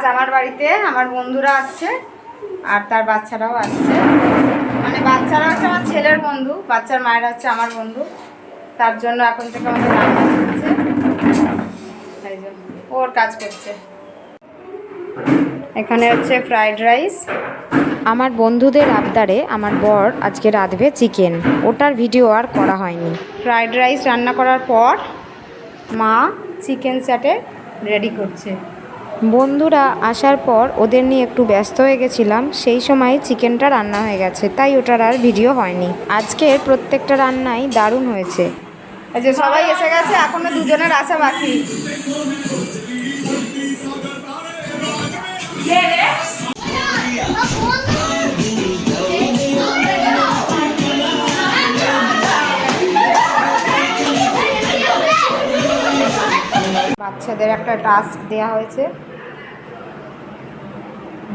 আজ আমার বাড়িতে আমার বন্ধুরা আসছে আর তার বাচ্চারাও আসছে। মানে বাচ্চারা হচ্ছে আমার ছেলের বন্ধু বাচ্চার মায়েরা হচ্ছে আমার বন্ধু। তার জন্য এখন থেকে আমাদের রান্না চলছে। তাই জন্য ওর কাজ করছে। এখানে হচ্ছে ফ্রাইড রাইস। আমার বন্ধুদের আবদারে আমার বর আজকে রাঁধবে চিকেন। ওটার ভিডিও আর করা হয়নি। ফ্রাইড রাইস রান্না করার পর মা চিকেন স্যাটে রেডি করছে। বন্ধুরা আসার পর ওদের নিয়ে একটু ব্যস্ত হয়ে গেছিলাম, সেই সময় চিকেনটা রান্না হয়ে গেছে, তাই ওটার আর ভিডিও হয়নি। আজকের প্রত্যেকটা রান্নাই দারুণ হয়েছে। সবাই এসে গেছে, এখনও দুজনের আসা বাকি। বাচ্চাদের একটা টাস্ক দেওয়া হয়েছে।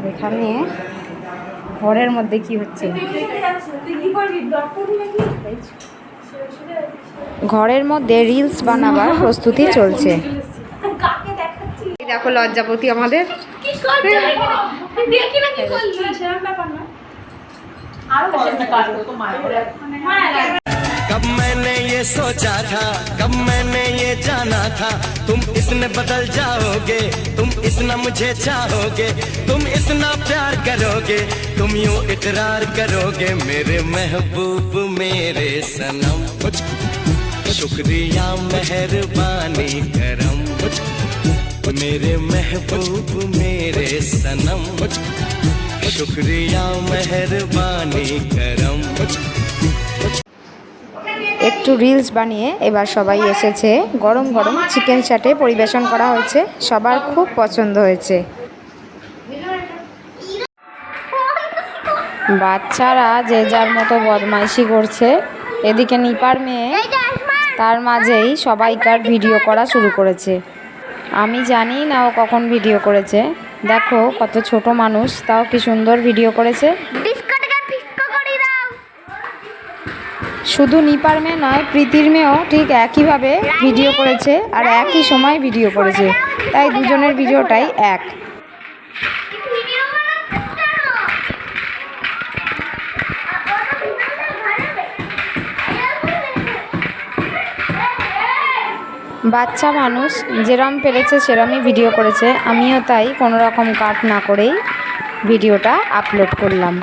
এখানে ঘরের মধ্যে কি হচ্ছে? ঘরের মধ্যে রিলস বানাবার প্রস্তুতি চলছে। দেখো লজ্জাপতি আমাদের। कब मैंने ये सोचा था, कब मैंने ये जाना था, तुम इतने बदल जाओगे, तुम इतना मुझे चाहोगे, तुम इतना प्यार करोगे, तुम यूँ इकरार करोगे, मेरे महबूब, मेरे सनम। शुक्रिया मेहरबानी करम। मेरे महबूब, मेरे सनम। शुक्रिया मेहरबानी करम। একটু রিলস বানিয়ে এবার সবাই এসেছে। গরম গরম চিকেন চাটে পরিবেশন করা হয়েছে। সবার খুব পছন্দ হয়েছে। বাচ্চারা যে যার মতো বদমাইশি করছে। এদিকে নিপার মেয়ে তার মাঝেই সবাইকার ভিডিও করা শুরু করেছে। আমি জানি না ও কখন ভিডিও করেছে। দেখো কত ছোট মানুষ, তাও কি সুন্দর ভিডিও করেছে। শুধু নিপার মেয়ে নয়, প্রীতির মেয়েও ঠিক একইভাবে ভিডিও করেছে আর একই সময় ভিডিও করেছে। তাই দুজনের ভিডিওটাই এক। বাচ্চা মানুষ যেরম পেরেছে সেরমই ভিডিও করেছে। আমিও তাই কোনো রকম কাট না করেই ভিডিওটা আপলোড করলাম।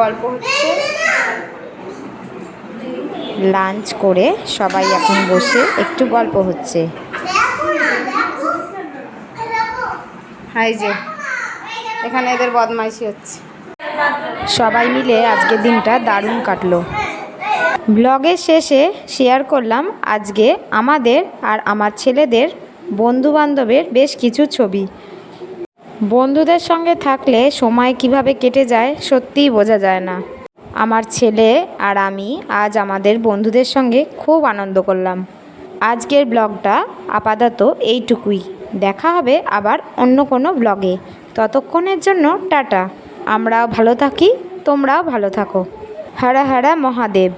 গল্প হচ্ছে। লাঞ্চ করে সবাই এখন বসে একটু গল্প হচ্ছে। হাই যে, এখানে এদের বদমাইশি হচ্ছে। সবাই মিলে আজকের দিনটা দারুণ কাটলো। ব্লগের শেষে শেয়ার করলাম আজকে আমাদের আর আমার ছেলেদের বন্ধুবান্ধবের বেশ কিছু ছবি। বন্ধুদের সঙ্গে থাকলে সময় কীভাবে কেটে যায় সত্যিই বোঝা যায় না। আমার ছেলে আর আমি আজ আমাদের বন্ধুদের সঙ্গে খুব আনন্দ করলাম। আজকের ব্লগটা আপাতত এইটুকুই। দেখা হবে আবার অন্য কোনো ব্লগে। ততক্ষণের জন্য টাটা। আমরাও ভালো থাকি, তোমরাও ভালো থাকো। হারা হারা মহাদেব।